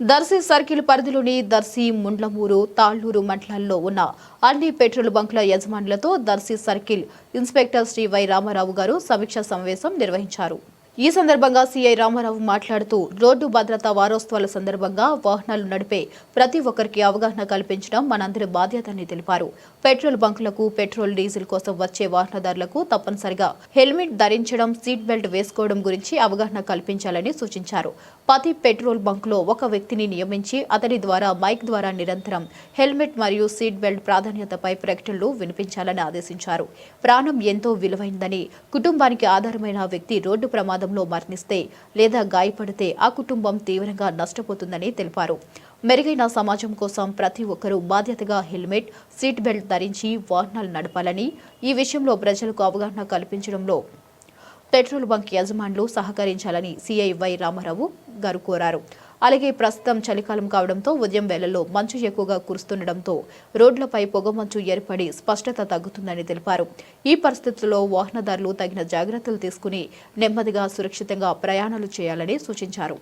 Darsi circle పరిధిలోని దర్శి ముండ్లమూరు తాళ్ళూరు మండలాల్లో ఉన్న అన్ని పెట్రోల్ బంకుల యజమానులతో Darsi circle inspector Shri Y Ramarao garu సమీక్షా సమావేశం నిర్వహించారు. ఈ సందర్భంగా సీఐ రామారావు మాట్లాడుతూ రోడ్డు భద్రతా వారోత్సవాల సందర్భంగా వాహనాలు నడిపే ప్రతి ఒక్కరికి అవగాహన కల్పించడం మనందరి బాధ్యత అని తెలిపారు. పెట్రోల్ బంకులకు పెట్రోల్ డీజిల్ కోసం వచ్చే వాహనదారులకు తప్పనిసరిగా హెల్మెట్ ధరించడం సీట్ బెల్ట్ వేసుకోవడం గురించి అవగాహన కల్పించాలని సూచించారు. ప్రతి పెట్రోల్ బంకులో ఒక వ్యక్తిని నియమించి అతని ద్వారా మైక్ ద్వారా నిరంతరం హెల్మెట్ మరియు సీట్ బెల్ట్ ప్రాధాన్యతపై ప్రకటనలు వినిపించాలని ఆదేశించారు. ప్రాణం ఎంతో విలువైందని కుటుంబానికి ఆధారమైన వ్యక్తి రోడ్డు ప్రమాదం ప్రమాదంలో మరణిస్తే లేదా గాయపడితే ఆ కుటుంబం తీవ్రంగా నష్టపోతుందని తెలిపారు. మెరుగైన సమాజం కోసం ప్రతి ఒక్కరూ బాధ్యతగా హెల్మెట్ సీట్ బెల్ట్ ధరించి వాహనాలు నడపాలని ఈ విషయంలో ప్రజలకు అవగాహన కల్పించడంలో పెట్రోల్ బంక్ యజమానులు సహకరించాలని సిఐ వై రామారావు గారు కోరారు. అలాగే ప్రస్తుతం చలికాలం కావడంతో ఉదయం వేళల్లో మంచు ఎక్కువగా కురుస్తుండటంతో రోడ్లపై పొగమంచు ఏర్పడి స్పష్టత తగ్గుతుందని తెలిపారు. ఈ పరిస్థితుల్లో వాహనదారులు తగిన జాగ్రత్తలు తీసుకుని నెమ్మదిగా సురక్షితంగా ప్రయాణాలు చేయాలని సూచించారు.